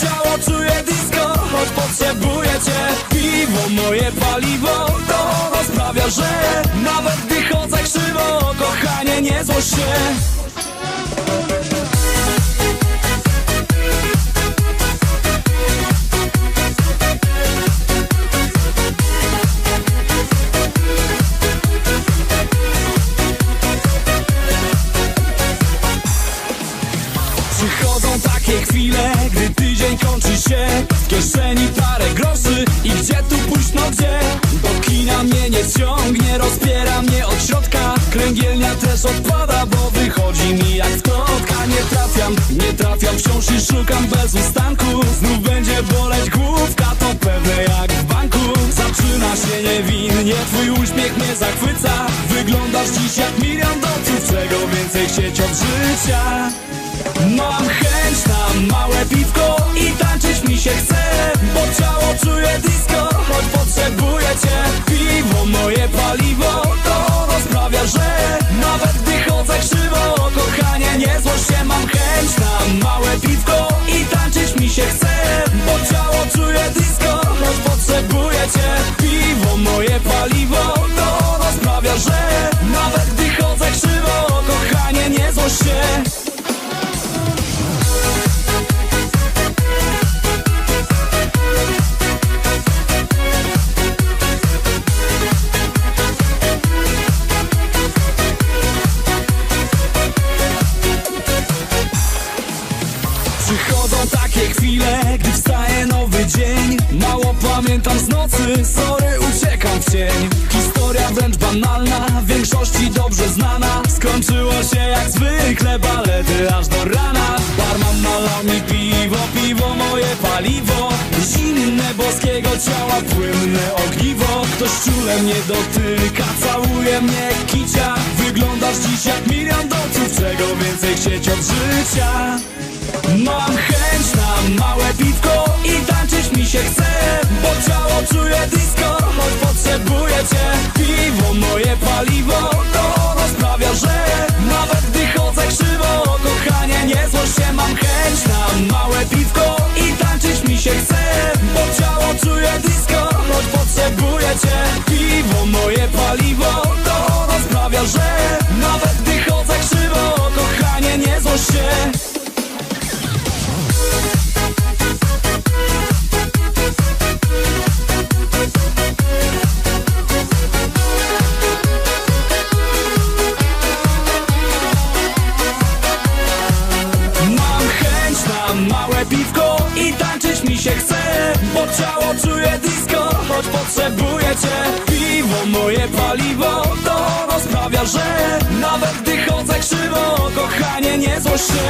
ciało czuje disco, choć potrzebuję cię. Piwo, moje paliwo, to sprawia, że Nawet gdy chodzę krzywo, kochanie, nie złość się. W kieszeni parę groszy i gdzie tu pójść, no gdzie? Do kina mnie nie ciągnie, rozpiera mnie od środka. Kręgielnia też odpada, bo wychodzi mi jak z klotka Nie trafiam, nie trafiam, wciąż i szukam bez ustanku. Znów będzie boleć główka, to pewne jak w banku. Zaczyna się niewinnie, twój uśmiech mnie zachwyca. Wyglądasz dziś jak milion dolców, czego więcej chcieć od życia ciało czuje disco, choć potrzebuję cię. Piwo moje paliwo, to ono sprawia, że Nawet gdy chodzę krzywo, kochanie nie złość się Mam chęć na małe piwko i tańczyć mi się chce. Bo ciało czuje disco, choć potrzebuję cię. Piwo moje paliwo, takie chwile, gdy wstaje nowy dzień. Mało pamiętam z nocy, sorry, uciekam w cień. Historia wręcz banalna, w większości dobrze znana. Skończyło się jak zwykle balety aż do rana. Barman nalał mi piwo, piwo moje paliwo. Zimne boskiego ciała, płynne ogniwo. Ktoś czule mnie dotyka, całuje mnie kicia. Wyglądasz dziś jak milion dolców, czego więcej chcieć od życia. Mam chęć na małe piwko i tańczyć mi się chce. Bo ciało czuje disco, choć potrzebuję cię. Piwo moje paliwo, to ono sprawia, że Nawet gdy chodzę krzywo, kochanie nie złość się Mam chęć na małe piwko Bo ciało czuje disco, choć potrzebuję cię. Piwo moje paliwo, to ono sprawia, że Nawet gdy chodzę krzywo, kochanie nie złość się.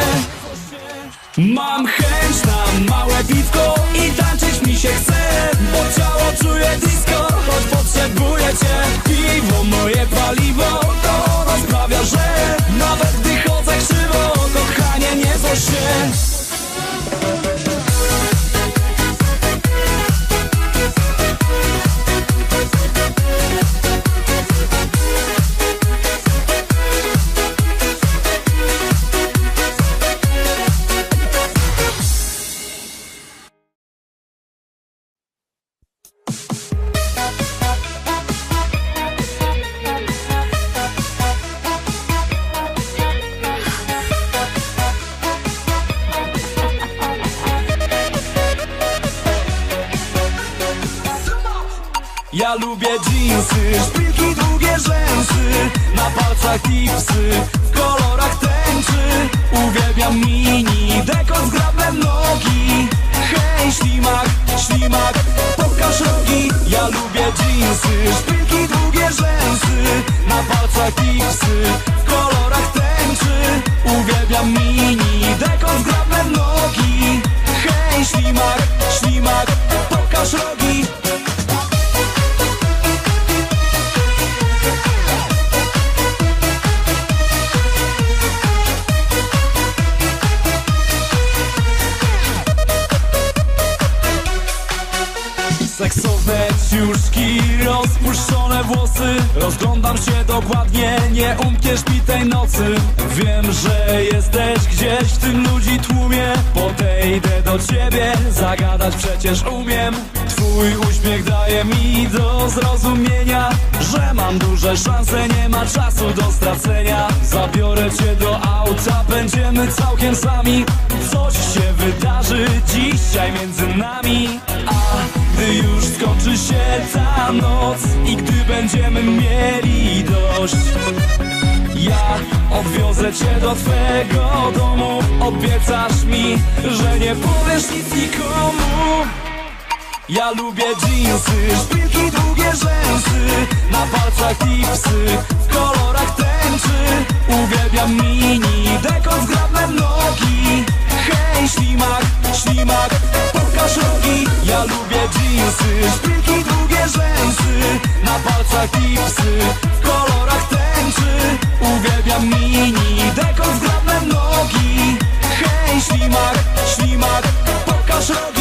Mam chęć na małe piwko i tańczyć mi się chce Bo ciało czuje disco, choć potrzebuję cię. Piwo moje paliwo, to ono sprawia, że Nawet gdy chodzę krzywo, kochanie nie złość się Ja lubię dżinsy, szpilki, długie rzęsy Na palcach tipsy, w kolorach tęczy. Uwielbiam mini, dekot zgrabne nogi. Hej, ślimak, ślimak, pokaż Rozglądam się dokładnie, nie umkniesz mi tej nocy. Wiem, że jesteś gdzieś w tym ludzi tłumie. Podejdę do ciebie, zagadać przecież umiem. Twój uśmiech daje mi do zrozumienia Że mam duże szanse, nie ma czasu do stracenia. Zabiorę cię do auta, będziemy całkiem sami. Coś się wydarzy dzisiaj między nami skończy się ta noc I gdy będziemy mieli dość ja odwiozę cię do twego domu. Obiecasz mi, że nie powiesz nic nikomu. Ja lubię jeansy, szpilki, długie rzęsy Na palcach tipsy, w kolorach tęczy. Uwielbiam mini, włosach i psy. W kolorach tęczy. Uwielbiam mini Deką z nogi. Hej ślimak, ślimak Pokaż rogi.